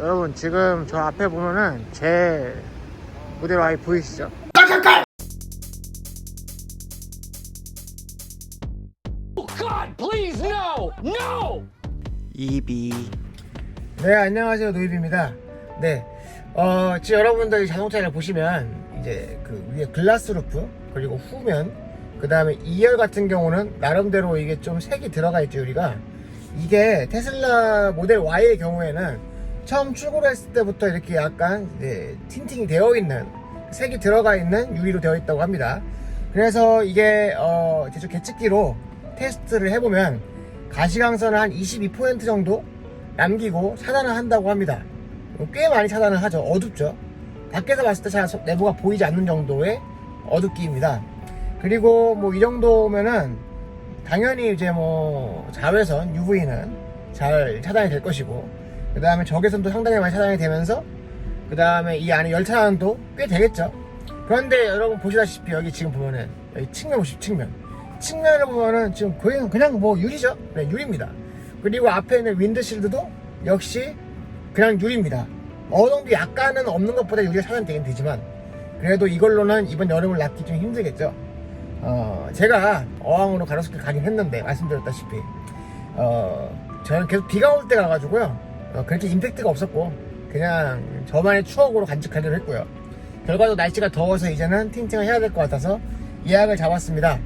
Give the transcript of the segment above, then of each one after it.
여러분 지금 저 앞에 보면은 제 모델 Y 보이시죠? God, please, no! No! 이비 네 안녕하세요 노입입니다 네 어, 지금 여러분들이 자동차를 보시면 이제 그 위에 글라스 루프 그리고 후면 그 다음에 2열 같은 경우는 나름대로 이게 좀 색이 들어가 있죠 유리가 이게 테슬라 모델 Y의 경우에는 처음 출고를 했을 때부터 이렇게 약간 이제 틴팅이 되어 있는 색이 들어가 있는 유리로 되어 있다고 합니다 그래서 이게 어, 제저 계측기로 테스트를 해보면 가시광선을 한 22% 정도 남기고 차단을 한다고 합니다. 꽤 많이 차단을 하죠. 어둡죠. 밖에서 봤을 때 잘 내부가 보이지 않는 정도의 어둡기입니다. 그리고 뭐 이 정도면은 당연히 이제 뭐 자외선 UV는 잘 차단이 될 것이고 그 다음에 적외선도 상당히 많이 차단이 되면서 그 다음에 이 안에 열 차단도 꽤 되겠죠. 그런데 여러분 보시다시피 여기 지금 보면은 여기 측면 보시죠 측면. 측면을 보면은 지금 거의 그냥 뭐 유리죠? 네 유리입니다. 그리고 앞에 있는 윈드실드도 역시 그냥 유리입니다. 어동도 약간은 없는 것보다 유리가 차단되긴 되지만 그래도 이걸로는 이번 여름을 낫기 좀 힘들겠죠. 어 제가 어항으로 가로수길 가긴 했는데 말씀드렸다시피 어 저는 계속 비가 올 때 가가지고요 어, 그렇게 임팩트가 없었고 그냥 저만의 추억으로 간직하기로 했고요 결과도 날씨가 더워서 이제는 틴팅을 해야 될 것 같아서 예약을 잡았습니다.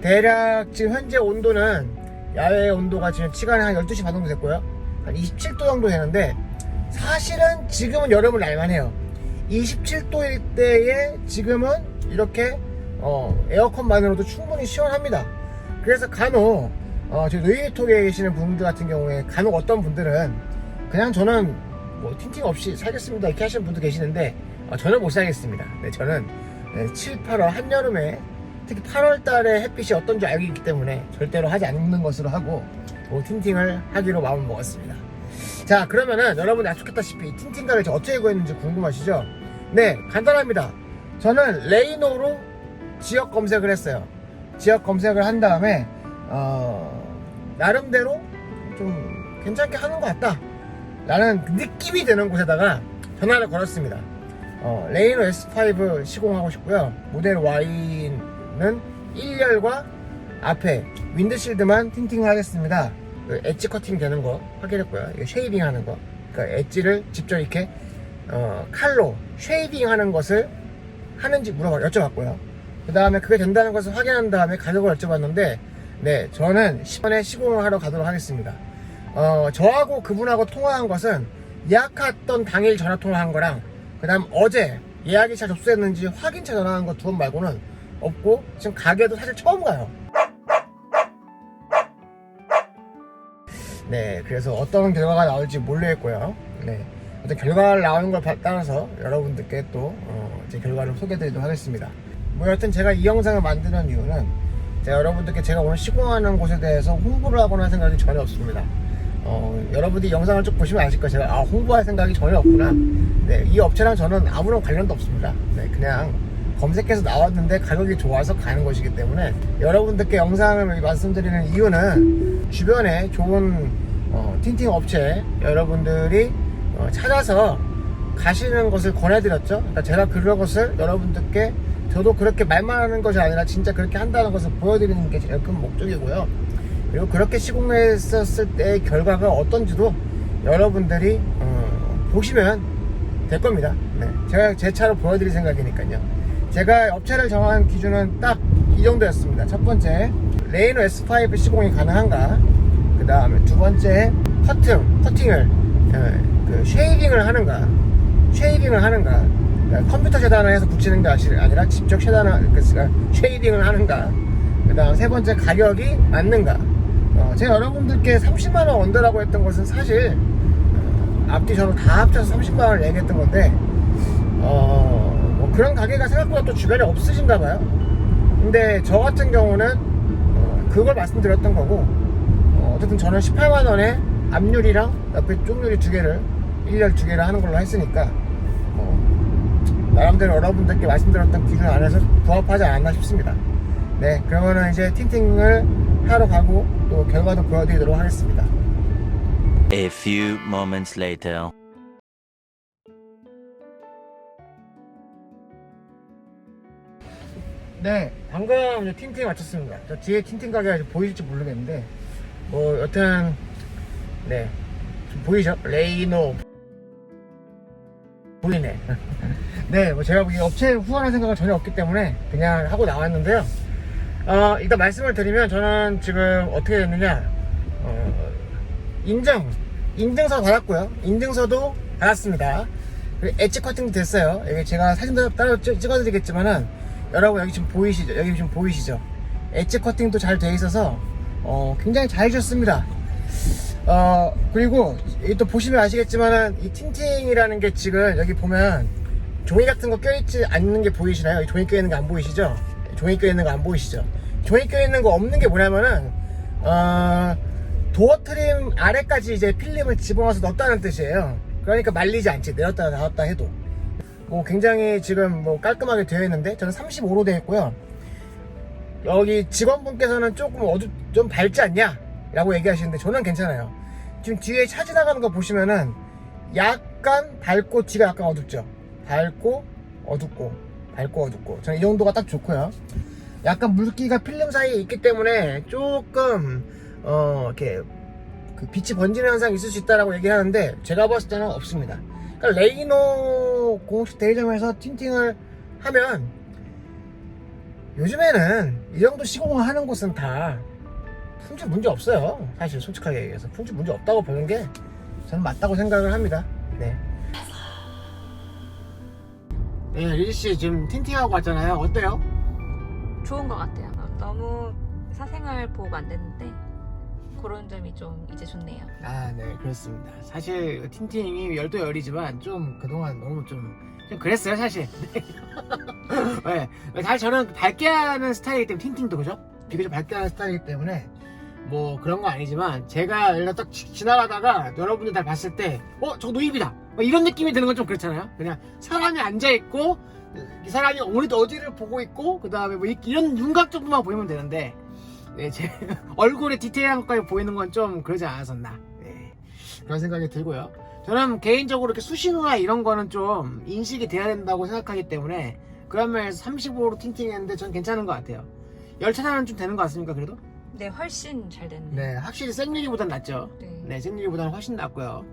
대략 지금 현재 온도는 야외 온도가 지금 시간이 한 12시 반 정도 됐고요. 한 27도 정도 되는데 사실은 지금은 여름을 날만해요. 27도일 때에 지금은 이렇게 어, 에어컨만으로도 충분히 시원합니다. 그래서 간혹 어, 저희 루이비통에 계시는 분들 같은 경우에 간혹 어떤 분들은 그냥 저는 뭐 틴팅 없이 살겠습니다 이렇게 하시는 분도 계시는데 어, 저는 못 살겠습니다. 네, 저는 네, 7, 8월 한여름에 특히 8월 달에 햇빛이 어떤지 알고 있기 때문에 절대로 하지 않는 것으로 하고 뭐 틴팅을 하기로 마음을 먹었습니다. 자 그러면은 여러분 약속했다시피 틴팅가를 저 어떻게 구했는지 궁금하시죠? 네 간단합니다. 저는 레이노로 지역 검색을 했어요. 지역 검색을 한 다음에 어, 나름대로 좀 괜찮게 하는 것 같다. 라는 느낌이 드는 곳에다가 전화를 걸었습니다. 어, 레이노 S5 시공하고 싶고요. 모델 Y는 1열과 앞에 윈드실드만 틴팅을 하겠습니다. 그 엣지 커팅 되는 거 확인했고요. 쉐이딩 하는 거. 그러니까 엣지를 직접 이렇게 어, 칼로 쉐이딩 하는 것을 하는지 물어봐 여쭤봤고요. 그 다음에 그게 된다는 것을 확인한 다음에 가격을 여쭤봤는데 네 저는 10원에 시공을 하러 가도록 하겠습니다. 어, 저하고 그분하고 통화한 것은 예약했던 당일 전화 통화한 거랑 그 다음 어제 예약이 잘 접수됐는지 확인차 전화한 거 두 번 말고는 없고 지금 가게도 사실 처음 가요. 네, 그래서 어떤 결과가 나올지 모르겠고요. 네, 어떤 결과가 나오는 걸 봐- 따라서 여러분들께 또 어, 제 결과를 소개해드리도록 하겠습니다. 뭐 여튼 제가 이 영상을 만드는 이유는 제가 여러분들께 제가 오늘 시공하는 곳에 대해서 홍보를 하거나 할 생각이 전혀 없습니다. 어, 여러분들이 영상을 쭉 보시면 아실 거예요. 제가 아, 홍보할 생각이 전혀 없구나. 네, 이 업체랑 저는 아무런 관련도 없습니다. 네, 그냥 검색해서 나왔는데 가격이 좋아서 가는 것이기 때문에 여러분들께 영상을 말씀드리는 이유는 주변에 좋은 어, 틴팅 업체 여러분들이 어, 찾아서 가시는 것을 권해드렸죠. 그러니까 제가 그런 것을 여러분들께 저도 그렇게 말만 하는 것이 아니라 진짜 그렇게 한다는 것을 보여드리는 게 제일 큰 목적이고요. 그리고 그렇게 시공했었을 때의 결과가 어떤지도 여러분들이 어, 보시면 될 겁니다. 네. 제가 제 차로 보여드릴 생각이니까요. 제가 업체를 정한 기준은 딱 이 정도였습니다. 첫 번째, 레이노 S5 시공이 가능한가? 그 다음에 두 번째, 커팅, 커팅을, 예, 그 쉐이딩을 하는가? 쉐이딩을 하는가? 그러니까 컴퓨터 재단을 해서 붙이는 게 아니라 직접 재단을, 그러니까 쉐이딩을 하는가? 그 다음 세 번째, 가격이 맞는가? 어, 제가 여러분들께 30만원 언더라고 했던 것은 사실, 어, 앞뒤 저는 다 합쳐서 30만원을 얘기했던 건데, 어, 뭐 그런 가게가 생각보다 또 주변에 없으신가 봐요. 근데 저 같은 경우는 어, 그걸 말씀드렸던 거고 어, 쨌든 저는 18만 원에 앞유리랑 옆에 쪽유리 두 개를 1열 두 개를 하는 걸로 했으니까 어, 나름대로 여러분들께 말씀드렸던 기준 안에서 부합하지 않았나 싶습니다. 네, 그러면은 이제 틴팅을 하러 가고 또 결과도 보여드리도록 하겠습니다. A few moments later. 네, 방금 틴팅 마쳤습니다. 저 뒤에 틴팅 가게가 보이실지 모르겠는데, 뭐, 여튼, 네. 보이죠? 레이노. 보이네. 네, 뭐 제가 업체 후원할 생각은 전혀 없기 때문에 그냥 하고 나왔는데요. 어, 일단 말씀을 드리면 저는 지금 어떻게 됐느냐, 어, 인증, 인증서 받았고요. 인증서도 받았습니다. 엣지 커팅도 됐어요. 여기 제가 사진도 따로 찍- 찍어드리겠지만은 여러분 여기 지금 보이시죠? 여기 지금 보이시죠? 엣지 커팅도 잘 돼 있어서 어, 굉장히 잘 해줬습니다. 어 그리고 또 보시면 아시겠지만은 이 틴팅이라는 게 지금 여기 보면 종이 같은 거 껴있지 않는 게 보이시나요? 이 종이 껴있는 거안 보이시죠? 종이 껴 있는 거 안 보이시죠? 종이 껴 있는 거 없는 게 뭐냐면은 어 도어 트림 아래까지 이제 필름을 집어넣어서 넣었다는 뜻이에요. 그러니까 말리지 않지 내렸다 나왔다 해도 뭐 굉장히 지금 뭐 깔끔하게 되어 있는데 저는 35로 되어 있고요. 여기 직원분께서는 조금 어두 좀 밝지 않냐? 라고 얘기하시는데 저는 괜찮아요. 지금 뒤에 차 지나가는 거 보시면은 약간 밝고 뒤가 약간 어둡죠. 밝고 어둡고 밝고 어둡고 저는 이 정도가 딱 좋고요. 약간 물기가 필름 사이에 있기 때문에 조금 어 이렇게 그 빛이 번지는 현상이 있을 수 있다라고 얘기하는데 제가 봤을 때는 없습니다. 그러니까 레이노 공식 대리점에서 틴팅을 하면 요즘에는 이 정도 시공을 하는 곳은 다 품질 문제 없어요. 사실 솔직하게 얘기해서 품질 문제 없다고 보는 게 저는 맞다고 생각을 합니다. 네. 네, 리지 씨 지금 틴팅하고 왔잖아요. 어때요? 좋은 것 같아요. 어, 너무 사생활 보호가 안 됐는데 그런 점이 좀 이제 좋네요. 아, 네, 그렇습니다. 사실 틴팅이 열도 열이지만 좀 그동안 너무 좀, 좀 그랬어요, 사실. 네. 네. 사실 저는 밝게 하는 스타일이기 때문에 틴팅도 그죠? 비교적 밝게 하는 스타일이기 때문에 뭐 그런 거 아니지만 제가 일단 딱 지- 지나가다가 여러분들 다 봤을 때 어? 저 노입이다 뭐 이런 느낌이 드는 건 좀 그렇잖아요 그냥 사람이 앉아 있고 이 사람이 어디 어디를 보고 있고 그 다음에 뭐 이- 이런 윤곽 정도만 보이면 되는데 네, 제 얼굴에 디테일한 것까지 보이는 건 좀 그러지 않았었나 네, 그런 생각이 들고요 저는 개인적으로 이렇게 수신호나 이런 거는 좀 인식이 돼야 된다고 생각하기 때문에 그런 면에서 35로 틴팅했는데 전 괜찮은 것 같아요 열차단은 좀 되는 것 같습니까 그래도? 네, 훨씬 잘 됐네요. 네 확실히 생유리보단 낫죠 네. 네 생유리보다는 훨씬 낫고요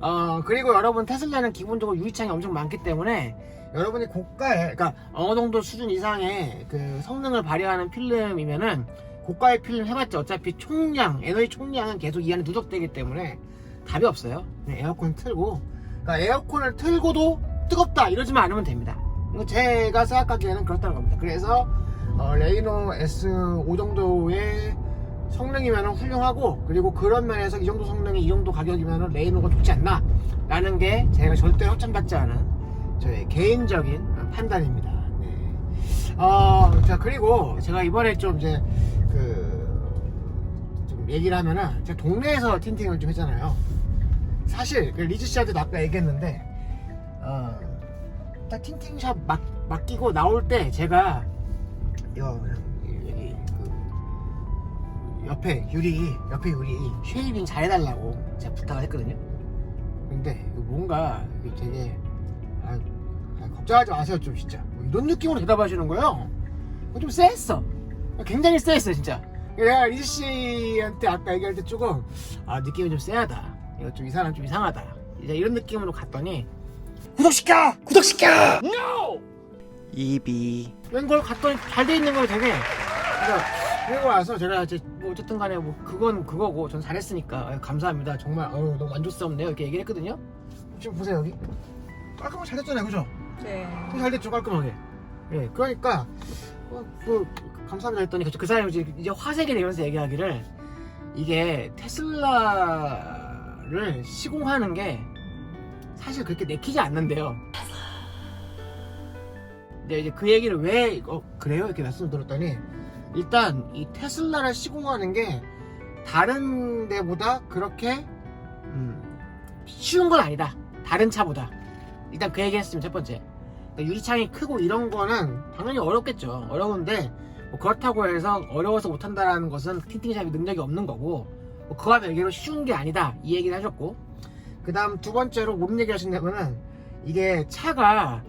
어 그리고 여러분 테슬라는 기본적으로 유리창이 엄청 많기 때문에 여러분이 고가의 그러니까 어느 정도 수준 이상의 그 성능을 발휘하는 필름이면은 고가의 필름 해봤자 어차피 총량 에너지 총량은 계속 이 안에 누적되기 때문에 답이 없어요. 네, 에어컨 틀고. 그러니까 에어컨을 틀고도 뜨겁다 이러지만 않으면 됩니다. 제가 생각하기에는 그렇다는 겁니다. 그래서 어, 레이노 S5 정도의 성능이면 훌륭하고 그리고 그런 면에서 이 정도 성능이 이 정도 가격이면 레이노가 좋지 않나? 라는 게 제가 절대 협찬받지 않은 저의 개인적인 판단입니다. 네. 어, 자 그리고 제가 이번에 좀 이제 그좀 얘기를 하면은 제가 동네에서 틴팅을 좀 했잖아요. 사실 그 리즈 씨한테도 아까 얘기했는데 어, 딱 틴팅샵 맡, 맡기고 나올 때 제가 이거 옆에 유리 옆에 유리 쉐이빙 잘 해달라고 제가 부탁을 했거든요. 근데 뭔가 되게 아, 아, 걱정하지 마세요 좀 진짜 뭐 이런 느낌으로 대답하시는 거예요. 좀 쎄했어. 굉장히 쎄했어 진짜. 내가 리즈 씨한테 아까 얘기할 때 조금 아 느낌이 좀 쎄하다. 이거 좀이 사람 좀 이상하다. 이제 이런 느낌으로 갔더니 구독시켜 구독시켜 No! 이비 웬걸 갔더니 잘 돼 있는 거 되게 그래서 그리고 와서 제가 이제 뭐 어쨌든 간에 뭐 그건 그거고 전 잘했으니까. 아유, 감사합니다. 정말 어우 너무 만족스럽네요. 이렇게 얘기를 했거든요. 지금 보세요 여기? 깔끔하게 잘 됐잖아요 그죠? 네. 되게 잘 됐죠 깔끔하게. 예 그러니까 어, 그 감사합니다 했더니 그, 그 사람이 이제, 이제 화색이 되면서 얘기하기를 이게 테슬라를 시공하는 게 사실 그렇게 내키지 않는데요. 근데 이제 그 얘기를 왜 어, 그래요? 이렇게 말씀을 들었더니 일단 이 테슬라를 시공하는 게 다른 데보다 그렇게 음, 쉬운 건 아니다. 다른 차보다. 일단 그 얘기 했으면 첫 번째. 그러니까 유리창이 크고 이런 거는 당연히 어렵겠죠. 어려운데 뭐 그렇다고 해서 어려워서 못한다라는 것은 틴팅샵이 능력이 없는 거고 뭐 그와 별개로 쉬운 게 아니다. 이 얘기를 하셨고. 그 다음 두 번째로 뭔 얘기 하신다면은 이게 차가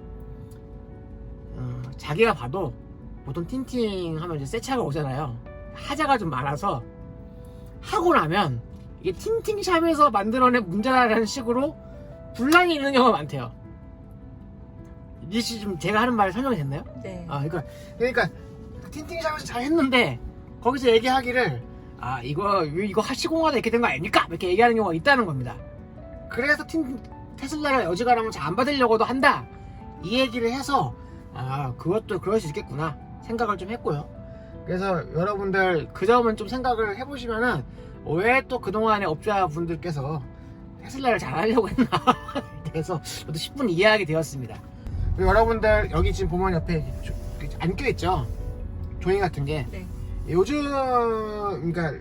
어, 자기가 봐도 보통 틴팅 하면 이제 새 차가 오잖아요. 하자가 좀 많아서 하고 나면 이게 틴팅샵에서 만들어낸 문제라는 식으로 분란이 있는 경우가 많대요. 이씨 좀 제가 하는 말 설명이 됐나요? 네. 아, 그러니까 그러니까 틴팅샵에서 잘 했는데 거기서 얘기하기를 아 이거 이거 시공하다 이렇게 된 거 아닙니까? 이렇게 얘기하는 경우가 있다는 겁니다. 그래서 틴, 테슬라가 여지가라면 잘 안 받으려고도 한다. 이 얘기를 해서 아 그것도 그럴 수 있겠구나 생각을 좀 했고요. 그래서 여러분들 그 점은 좀 생각을 해보시면은 왜 또 그동안의 업자분들께서 테슬라를 잘 하려고 했나 그래서 저도 10분 이해하게 되었습니다. 그리고 여러분들 여기 지금 보면 옆에 안 껴 있죠 종이 같은 게 네. 요즘 그러니까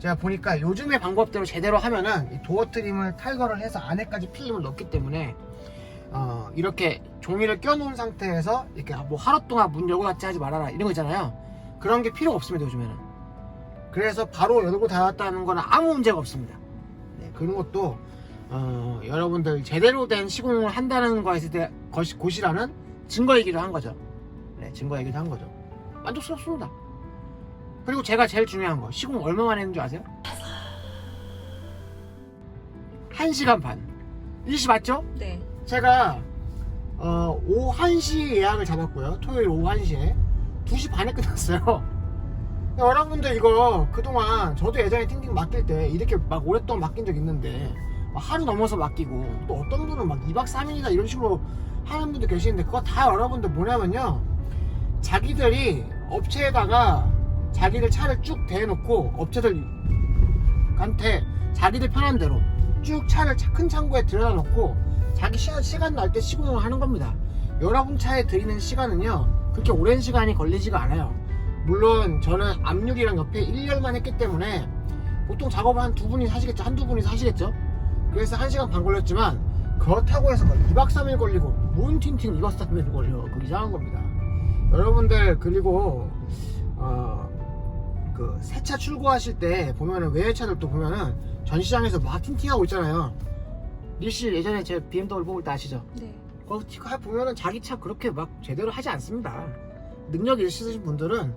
제가 보니까 요즘의 방법대로 제대로 하면은 이 도어 트림을 탈거를 해서 안에까지 필름을 넣기 때문에 어 이렇게 종이를 껴놓은 상태에서 이렇게 뭐 하루 동안 문 열고 닫지 하지 말아라 이런 거 있잖아요. 그런 게 필요 없습니다 요즘에는. 그래서 바로 열고 닫았다는 거는 아무 문제가 없습니다. 네, 그런 것도 어, 여러분들 제대로 된 시공을 한다는 것에 대한 것이 곳이라는 증거이기도 한 거죠. 네, 증거이기도 한 거죠. 만족스럽습니다. 그리고 제가 제일 중요한 거 시공 얼마만 했는 줄 아세요? 1시간 반. 일시 맞죠? 네. 제가 어, 오후 1시 예약을 잡았고요. 토요일 오후 1시에. 2시 반에 끝났어요. 여러분들 이거 그동안 저도 예전에 팅팅 맡길 때 이렇게 막 오랫동안 맡긴 적 있는데 막 하루 넘어서 맡기고 또 어떤 분은 막 2박 3일이나 이런 식으로 하는 분도 계시는데 그거 다 여러분들 뭐냐면요. 자기들이 업체에다가 자기들 차를 쭉 대놓고 업체들한테 자기들 편한 대로 쭉 차를 차- 큰 창고에 들여다 놓고 자기 시간, 날 때 시공을 하는 겁니다. 여러분 차에 들이는 시간은요 그렇게 오랜 시간이 걸리지가 않아요. 물론 저는 압력이랑 옆에 1년만 했기 때문에 보통 작업을 한 두 분이 하시겠죠. 한두 분이 하시겠죠. 그래서 한 시간 반 걸렸지만 그렇다고 해서 막 2박 3일 걸리고 뭔 틴팅 2박 3일 걸려. 그 이상한 겁니다. 여러분들 그리고 어, 그 새 차 출고하실 때 보면은 외제차들도 보면은 전시장에서 막 틴팅하고 있잖아요. 리씨 예전에 제 BMW 뽑을 때 아시죠? 네. 거기 티카 보면은 자기 차 그렇게 막 제대로 하지 않습니다. 능력 있으신 분들은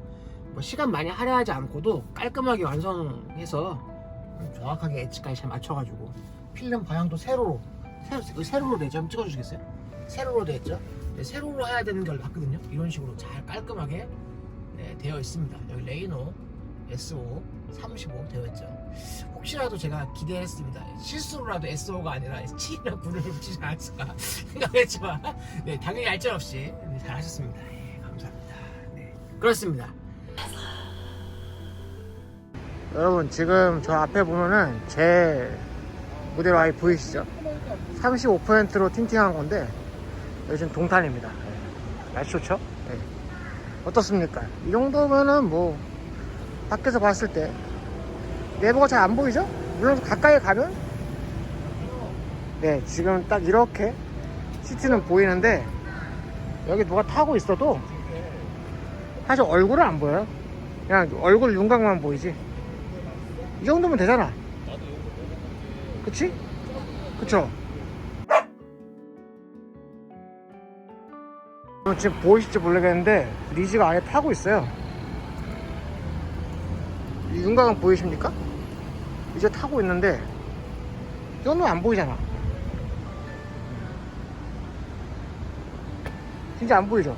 뭐 시간 많이 할애하지 않고도 깔끔하게 완성해서 정확하게 엣지까지 잘 맞춰가지고 필름 방향도 세로로 세로, 세로로 되죠? 한번 찍어주시겠어요? 세로로 되었죠? 네, 세로로 해야 되는 걸 봤거든요. 이런 식으로 잘 깔끔하게 네, 되어 있습니다. 여기 레이노 SO 35 되어 있죠. 혹시라도 제가 기대했습니다. 실수로라도 SO가 아니라 7이나 9를 붙이지 않았을까 생각했지만 네, 당연히 얄짤 없이 네, 잘 하셨습니다. 예, 감사합니다. 네, 그렇습니다. 여러분 지금 저 앞에 보면은 제 모델 Y 보이시죠? 35%로 틴팅한 건데 요즘 동탄입니다. 네. 날씨 좋죠? 네. 어떻습니까? 이 정도면은 뭐 밖에서 봤을 때 내부가 잘 안 보이죠? 물론 가까이 가면 네 지금 딱 이렇게 시트는 보이는데 여기 누가 타고 있어도 사실 얼굴은 안 보여요 그냥 얼굴 윤곽만 보이지 이 정도면 되잖아 그치? 그쵸? 지금 보이실지 모르겠는데 리즈가 안에 타고 있어요 이 윤곽은 보이십니까? 이제 타고 있는데 이 정도는 안 보이잖아 진짜 안 보이죠?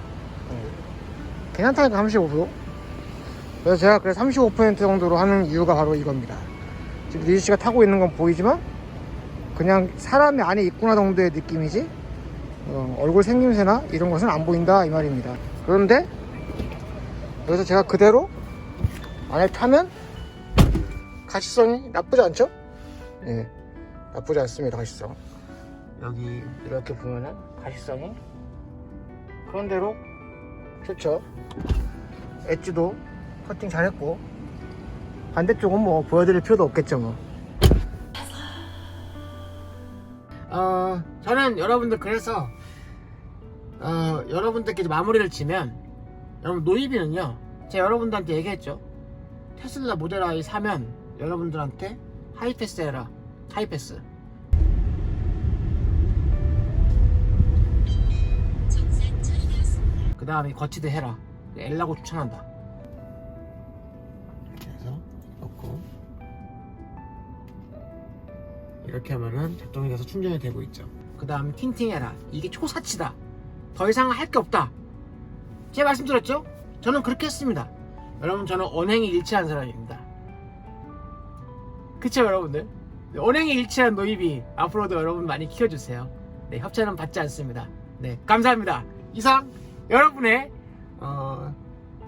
네. 괜찮다니까 35% 그래서 제가 그래 35% 정도로 하는 이유가 바로 이겁니다 지금 리즈 씨가 타고 있는 건 보이지만 그냥 사람이 안에 있구나 정도의 느낌이지 어, 얼굴 생김새나 이런 것은 안 보인다 이 말입니다 그런데 여기서 제가 그대로 안에 타면 가시성이 나쁘지 않죠? 예, 나쁘지 않습니다 가시성. 여기 이렇게 보면은 가시성이 그런대로 좋죠. 엣지도 커팅 잘했고 반대쪽은 뭐 보여드릴 필요도 없겠죠 뭐. 어, 저는 여러분들 그래서 어, 여러분들께 마무리를 지면 여러분 노이비는요 제가 여러분들한테 얘기했죠. 테슬라 모델 Y 사면 여러분들한테 하이패스 해라 하이패스 그 다음에 거치대 해라 엘라고 추천한다. 이렇게 해서 넣고 이렇게 하면은 작동이 돼서 충전이 되고 있죠. 그 다음 틴팅 해라. 이게 초사치다. 더 이상 할 게 없다. 제가 말씀드렸죠? 저는 그렇게 했습니다. 여러분 저는 언행이 일치한 사람입니다. 그쵸 여러분들? 언행이 일치한 노입이 앞으로도 여러분 많이 키워주세요. 네 협찬은 받지 않습니다. 네 감사합니다. 이상 여러분의 어,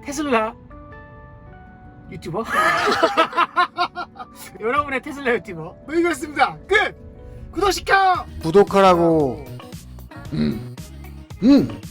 테슬라 유튜버 여러분의 테슬라 유튜버 노입이었습니다. 끝 구독시켜 구독하라고 음. 음.